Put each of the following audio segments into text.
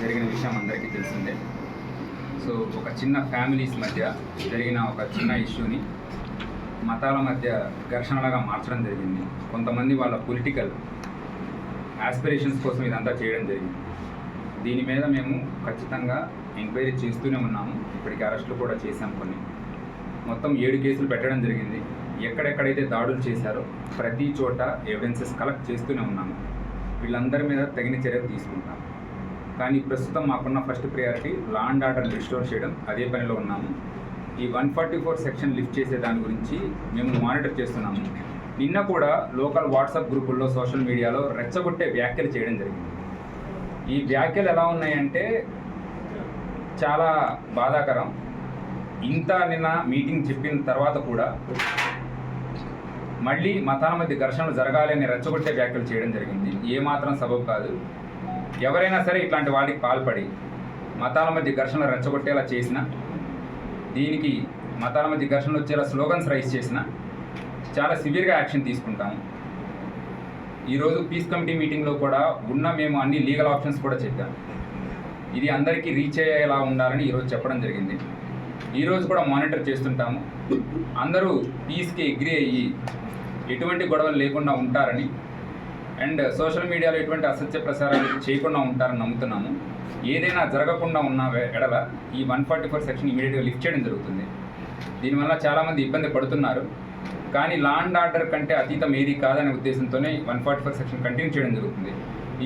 జరిగిన విషయం అందరికీ తెలిసిందే. సో ఒక చిన్న ఫ్యామిలీస్ మధ్య జరిగిన ఒక చిన్న ఇష్యూని మతాల మధ్య ఘర్షణలుగా మార్చడం జరిగింది. కొంతమంది వాళ్ళ పొలిటికల్ ఆస్పిరేషన్స్ కోసం ఇదంతా చేయడం జరిగింది. దీని మీద మేము ఖచ్చితంగా ఎంక్వైరీ చేస్తూనే ఉన్నాము. ఇప్పటికి అరెస్టులు కూడా చేశాం కొన్ని. మొత్తం ఏడు కేసులు పెట్టడం జరిగింది. ఎక్కడెక్కడైతే దాడులు చేశారో ప్రతి చోట ఎవిడెన్సెస్ కలెక్ట్ చేస్తూనే ఉన్నాము. వీళ్ళందరి మీద తగిన చర్యలు తీసుకుంటాం కానీ ప్రస్తుతం మాకున్న first priority law and order restore చేయడం. అదే పనిలో ఉన్నాము. ఈ one forty four section lift చేసే దాని గురించి మేము మానిటర్ చేస్తున్నాము. నిన్న కూడా లోకల్ వాట్సాప్ గ్రూపుల్లో సోషల్ మీడియాలో రెచ్చగొట్టే వ్యాఖ్యలు చేయడం జరిగింది. ఈ వ్యాఖ్యలు ఎలా ఉన్నాయంటే చాలా బాధాకరం. ఇంత నిన్న మీటింగ్ చెప్పిన తర్వాత కూడా మళ్ళీ మతాల మధ్య ఘర్షణలు జరగాలి అని రెచ్చగొట్టే వ్యాఖ్యలు చేయడం జరిగింది. ఏమాత్రం సబబు కాదు. ఎవరైనా సరే ఇట్లాంటి వాటికి పాల్పడి మతాల మధ్య ఘర్షణలు రెచ్చగొట్టేలా చేసిన దీనికి మతాల మధ్య ఘర్షణలు వచ్చేలా స్లోగన్స్ రైజ్ చేసిన చాలా సివియర్గా యాక్షన్ తీసుకుంటాము. ఈరోజు పీస్ కమిటీ మీటింగ్లో కూడా ఉన్న మేము అన్ని లీగల్ ఆప్షన్స్ కూడా చెప్పాము ఇది అందరికీ రీచ్ అయ్యేలా ఉండాలని ఈరోజు చెప్పడం జరిగింది. ఈరోజు కూడా మానిటర్ చేస్తుంటాము. అందరూ పీస్కి ఎగ్రీ అయ్యి ఎటువంటి గొడవలు లేకుండా ఉంటారని అండ్ సోషల్ మీడియాలో ఎటువంటి అసత్య ప్రసారాలు చేయకుండా ఉంటారని నమ్ముతున్నాము. ఏదైనా జరగకుండా ఉన్న ఎడల ఈ వన్ ఫార్టీ ఫోర్ సెక్షన్ ఇమీడియట్గా లిఫ్ట్ చేయడం జరుగుతుంది. దీనివల్ల చాలామంది ఇబ్బంది పడుతున్నారు. కానీ లా అండ్ ఆర్డర్ కంటే అతీతం ఏది కాదనే ఉద్దేశంతోనే one forty four section continue చేయడం జరుగుతుంది.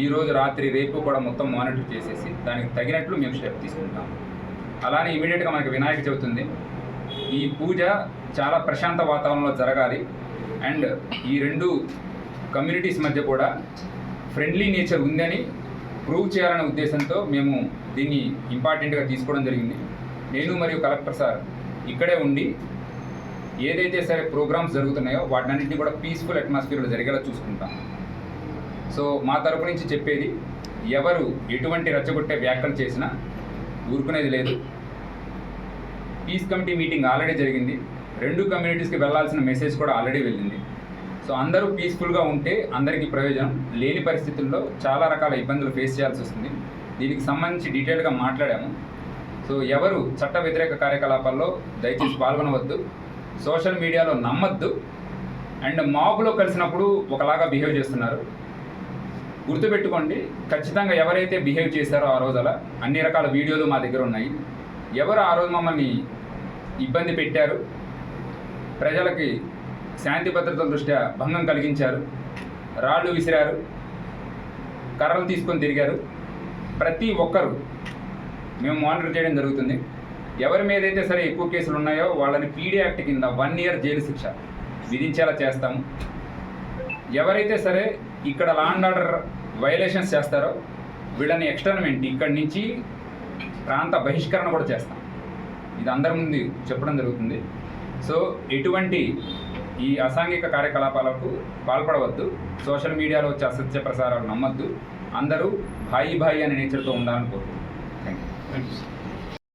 ఈ రోజు రాత్రి రేపు కూడా మొత్తం మానిటర్ చేసేసి దానికి తగినట్లు మేము స్టెప్ తీసుకుంటాం. అలానే ఇమీడియట్గా మనకి వినాయక చవితి ఉంది. ఈ పూజ చాలా ప్రశాంత వాతావరణంలో జరగాలి. అండ్ ఈ రెండు కమ్యూనిటీస్ మధ్య కూడా ఫ్రెండ్లీ నేచర్ ఉందని ప్రూవ్ చేయాలనే ఉద్దేశంతో మేము దీన్ని ఇంపార్టెంట్గా తీసుకోవడం జరిగింది. నేను మరియు కలెక్టర్ సార్ ఇక్కడే ఉండి ఏదైతే సరే ప్రోగ్రామ్స్ జరుగుతున్నాయో వాటినన్నింటినీ కూడా పీస్ఫుల్ అట్మాస్ఫియర్లో జరిగేలా చూసుకుంటాం. సో మా తరపు నుంచి చెప్పేది ఎవరు ఎటువంటి రెచ్చగొట్టే వ్యాఖ్యలు చేసినా ఊరుకునేది లేదు. పీస్ కమిటీ మీటింగ్ ఆల్రెడీ జరిగింది. రెండు కమ్యూనిటీస్కి వెళ్ళాల్సిన మెసేజ్ కూడా ఆల్రెడీ వెళ్ళింది. సో అందరూ పీస్ఫుల్గా ఉంటే అందరికీ ప్రయోజనం. లేని పరిస్థితుల్లో చాలా రకాల ఇబ్బందులు ఫేస్ చేయాల్సి వస్తుంది. దీనికి సంబంధించి డీటెయిల్గా మాట్లాడాము. సో ఎవరు చట్ట వ్యతిరేక కార్యకలాపాల్లో దయచేసి పాల్గొనవద్దు. సోషల్ మీడియాలో నమ్మద్దు. అండ్ మాబ్లో కలిసినప్పుడు ఒకలాగా బిహేవ్ చేస్తున్నారు. గుర్తుపెట్టుకోండి ఖచ్చితంగా ఎవరైతే బిహేవ్ చేశారో ఆ రోజు అలా అన్ని రకాల వీడియోలు మా దగ్గర ఉన్నాయి. ఎవరు ఆ రోజు మమ్మల్ని ఇబ్బంది పెట్టారు? ప్రజలకి శాంతి భద్రతల దృష్ట్యా భంగం కలిగించారు. రాళ్ళు విసిరారు. కర్రలు తీసుకొని తిరిగారు. ప్రతి ఒక్కరు మేము మానిటర్ చేయడం జరుగుతుంది. ఎవరి మీద అయితే సరే ఎక్కువ కేసులు ఉన్నాయో వాళ్ళని పీడీ యాక్ట్ కింద వన్ ఇయర్ జైలు శిక్ష విధించేలా చేస్తాము. ఎవరైతే సరే ఇక్కడ లా అండ్ ఆర్డర్ వైలేషన్స్ చేస్తారో వీళ్ళని ఎక్స్టర్నమెంట్ ఇక్కడి నుంచి ప్రాంత బహిష్కరణ కూడా చేస్తాం. ఇది అందరి ముందు చెప్పడం జరుగుతుంది. సో ఎటువంటి ఈ అసాంఘిక కార్యకలాపాలకు పాల్పడవద్దు. సోషల్ మీడియాలో వచ్చే అసత్య ప్రసారాలు నమ్మద్దు. అందరూ భాయి భాయి అనే నేచర్తో ఉండాలని కోరుకుంటున్నాను థ్యాంక్ యూ థ్యాంక్ యూ